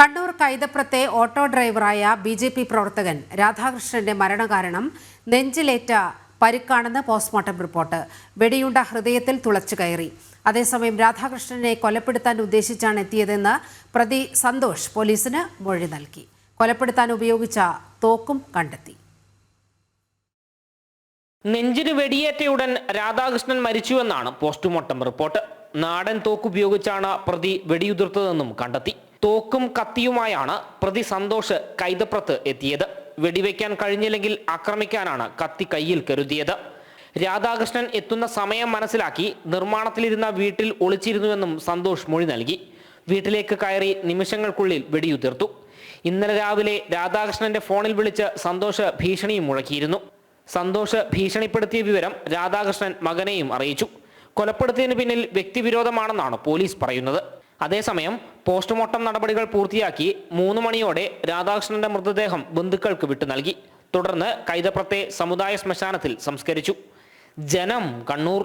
കണ്ണൂർ കൈതപ്രത്തെ ഓട്ടോ ഡ്രൈവറായ B J P പ്രവർത്തകൻ രാധാകൃഷ്ണന്റെ മരണകാരണം നെഞ്ചിലേറ്റ പരിക്കാണെന്ന് പോസ്റ്റ്മോർട്ടം റിപ്പോർട്ട്. വെടിയുണ്ട ഹൃദയത്തിൽ തുളച്ചു കയറി. അതേസമയം രാധാകൃഷ്ണനെ കൊലപ്പെടുത്താൻ ഉദ്ദേശിച്ചാണ് എത്തിയതെന്ന് പ്രതി സന്തോഷ് പോലീസിന് മൊഴി നൽകി. കൊലപ്പെടുത്താൻ ഉപയോഗിച്ച തോക്കും കണ്ടെത്തി. നെഞ്ചിന് വെടിയേറ്റയുടൻ രാധാകൃഷ്ണൻ മരിച്ചുവെന്നാണ് പോസ്റ്റ്മോർട്ടം റിപ്പോർട്ട്. നാടൻ തോക്കുപയോഗിച്ചാണ് പ്രതി വെടിയുതിർത്തതെന്നും കണ്ടെത്തി. തോക്കും കത്തിയുമായാണ് പ്രതി സന്തോഷ് കൈതപ്രത്ത് എത്തിയത്. വെടിവെക്കാൻ കഴിഞ്ഞില്ലെങ്കിൽ ആക്രമിക്കാനാണ് കത്തി കയ്യിൽ കരുതിയത്. രാധാകൃഷ്ണൻ എത്തുന്ന സമയം മനസ്സിലാക്കി നിർമ്മാണത്തിലിരുന്ന വീട്ടിൽ ഒളിച്ചിരുന്നുവെന്നും സന്തോഷ് മൊഴി നൽകി. വീട്ടിലേക്ക് കയറി നിമിഷങ്ങൾക്കുള്ളിൽ വെടിയുതിർത്തു. ഇന്നലെ രാവിലെ രാധാകൃഷ്ണന്റെ ഫോണിൽ വിളിച്ച് സന്തോഷ് ഭീഷണിയും മുഴക്കിയിരുന്നു. സന്തോഷ് ഭീഷണിപ്പെടുത്തിയ വിവരം രാധാകൃഷ്ണൻ മകനെയും അറിയിച്ചു. കൊലപ്പെടുത്തിയതിന് പിന്നിൽ വ്യക്തിവിരോധമാണെന്നാണ് പോലീസ് പറയുന്നത്. അതേസമയം പോസ്റ്റ്മോർട്ടം നടപടികൾ പൂർത്തിയാക്കി മൂന്ന് മണിയോടെ രാധാകൃഷ്ണന്റെ മൃതദേഹം ബന്ധുക്കൾക്ക് വിട്ടു നൽകി. തുടർന്ന് കൈതപ്രത്തെ സമുദായ ശ്മശാനത്തിൽ സംസ്കരിച്ചു. ജനം കണ്ണൂർ